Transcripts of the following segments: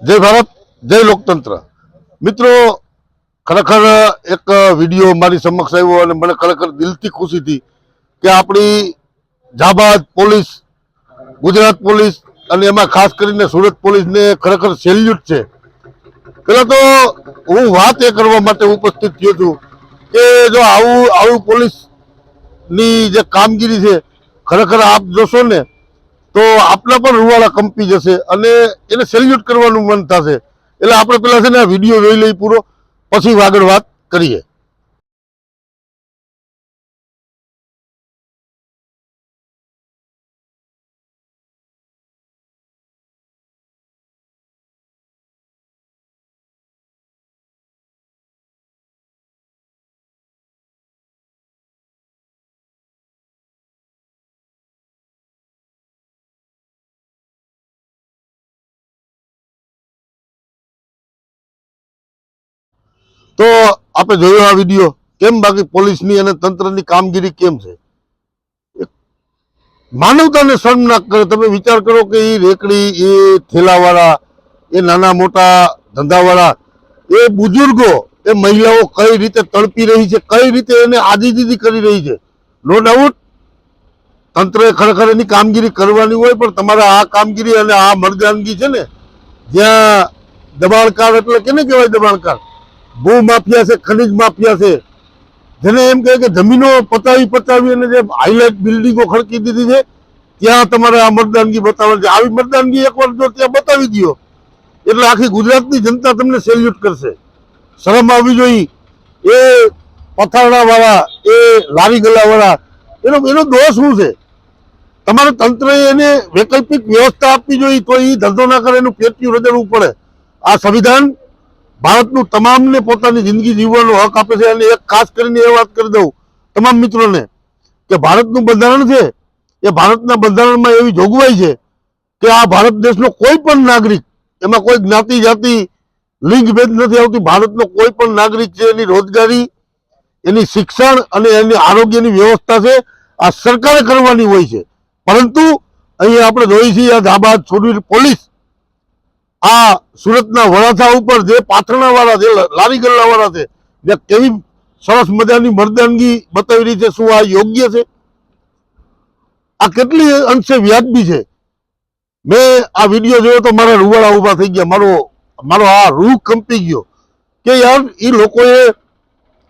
જય ભારત, જય લોકતંત્ર. મિત્રો, ખરેખર એક વીડિયો મારી સમક્ષ આવ્યો અને મને ખરેખર દિલથી ખુશી હતી કે આપણી જાબાદ પોલીસ, ગુજરાત પોલીસ અને એમાં ખાસ કરીને સુરત પોલીસને ખરેખર સેલ્યુટ છે. પેલા તો હું વાત એ કરવા માટે ઉપસ્થિત થયો છું કે જો આવું આવું પોલીસની જે કામગીરી છે, ખરેખર આપ જોશો ને તો આપણા પણ રૂવાળા કંપી જશે અને એને સેલ્યુટ કરવાનું મન થશે. એટલે આપણે પેલા છે ને આ વીડિયો જોઈ લઈ પૂરો. પછી આગળ વાત કરીએ. તો આપણે જોયો આ વીડિયો? કેમ બાકી પોલીસની અને તંત્રની કામગીરી કેમ છે? માનવતાને શરમ ના કરે. તમે વિચાર કરો કે એ રેકડી, એ થેલાવાળા, એ નાના મોટા ધંધાવાળા, એ બુજુર્ગો, એ મહિલાઓ કઈ રીતે તડપી રહી છે, કઈ રીતે એને આદિજીદી કરી રહી છે? નો ડાઉટ તંત્રએ ખરેખર એની કામગીરી કરવાની હોય, પણ તમારે આ કામગીરી અને આ મર્દાનગી છે ને, જ્યાં દબાણકાર એટલે કેને કહેવાય દબાણકાર? ભૂ માફિયા છે, ખનિજ માફિયા છે. જેને એમ કહે કે જમીનો પતાવી પતાવી અને જે હાઈલાઇટ બિલ્ડિંગો ખડકી દીધી છે, ત્યાં તમારે આ મતદાનગી બતાવવાની છે. આવી મતદાનગી એકવાર જો ત્યાં બતાવી દો એટલે આખી ગુજરાતની જનતા તમને સેલ્યુટ કરશે. શરમ આવવી જોઈએ. એ પથારણાવાળા, એ લારી ગલાવાળા એનો એનો દોષ શું છે? તમારે તંત્રએ એને વૈકલ્પિક વ્યવસ્થા આપવી જોઈએ તો એ ધંધો ના કરે, એનું પેટ્યું રજડવું પડે. આ સંવિધાન ભારતનું તમામને પોતાની જિંદગી જીવવાનો હક આપે છે અને એક ખાસ કરીને એ વાત કરી દઉં તમામ મિત્રોને કે ભારતનું બંધારણ છે, એ ભારતના બંધારણમાં એવી જોગવાઈ છે કે આ ભારત દેશનો કોઈ પણ નાગરિક, એમાં કોઈ જ્ઞાતિ, જાતિ, લિંગ, ભેદ નથી આવતી. ભારતનો કોઈ પણ નાગરિક છે, એની રોજગારી, એની શિક્ષણ અને એની આરોગ્યની વ્યવસ્થા છે, આ સરકારે કરવાની હોય છે. પરંતુ અહીંયા આપણે જોઈએ છીએ આ ધાબાદ સુરવીર પોલીસ આ સુરતના વરાછા ઉપર જે પાથરણા વાળા જે લારી ગલ્લા વાળા છે, જે કેવી સરસ મજાની મર્દાનગી બતાવી રહી છે, શું આ યોગ્ય છે? આ કેટલી અંશે વ્યાજબી છે? મેં આ વીડિયો જોયો તો મારા રૂવાળા ઊભા થઈ ગયા. મારો મારો આ રૂહ કંપી ગયો કે યાર એ લોકોએ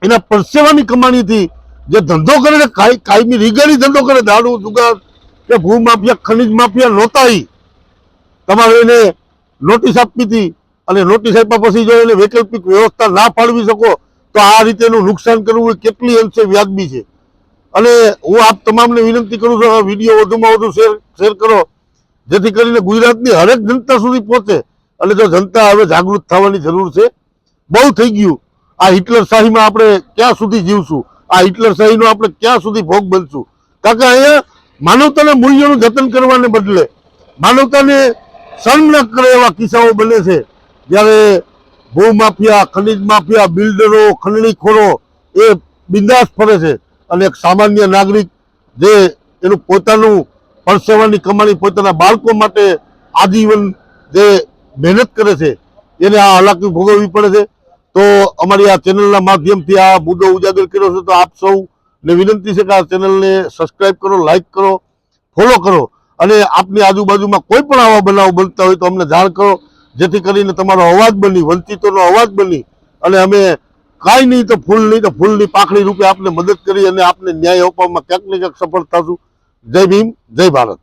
એના પરસેવાની કમાણીથી જે ધંધો કરે છે કાય- કાયમી રીગાડી ધંધો કરે દારૂ, જુગાર, કે ભૂ માફિયા, ખનિજ માફિયા નહોતા તમારે એને નોટિસ હતી અને નોટિસ આપ્યા પછી જો એને વૈકલ્પિક વ્યવસ્થા ના ફાળવી શકો, તો આ રીતેનું નુકસાન કરવું એ કેટલી અંશે વ્યાજબી છે. અને હું આપ તમામને વિનંતી કરું છું, આ વીડિયો વધુમાં વધુ શેર શેર કરો, જેથી કરીને ગુજરાતની હરેક જનતા સુધી પહોંચે અને જો જનતા હવે જાગૃત થવાની જરૂર છે, બહુ થઈ ગયું. આ હિટલર શાહીમાં આપણે ક્યાં સુધી જીવશું? આ હિટલર શાહીનો આપણે ક્યાં સુધી ભોગ બનશું? કારણ કે અહીંયા માનવતાના મૂલ્યોનું જતન કરવાને બદલે માનવતાને સન્ન ન કરે એવા કિસ્સાઓ બને છે. જ્યારે ભૂમાફિયા ખનિજ માફિયા, બિલ્ડરો, ખંડણીખોરો એ બિંદાસ ફરે છે અને એક સામાન્ય નાગરિક જે એનું પોતાનું પરસેવાની કમાણી પોતાના બાળકો માટે આજીવન જે મહેનત કરે છે, એને આ હાલાકી ભોગવવી પડે છે. તો અમારી આ ચેનલના માધ્યમથી આ મુદ્દો ઉજાગર કર્યો છે, તો આપ સૌ ને વિનંતી છે કે આ ચેનલને સબસ્ક્રાઈબ કરો લાઈક કરો, ફોલો કરો. અને આપની આજુબાજુમાં કોઈ પણ આવા બનાવ બનતા હોય તો અમને જાણ કરો. જેથી કરીને તમારો અવાજ બની, વંચિતોનો અવાજ બની. અને અમે કાંઈ નહીં તો ફૂલ નહીં તો ફૂલની પાખડી રૂપે આપને મદદ કરી અને આપને ન્યાય આપવામાં ક્યાંક ને ક્યાંક સફળ થશું જય ભીમ, જય ભારત.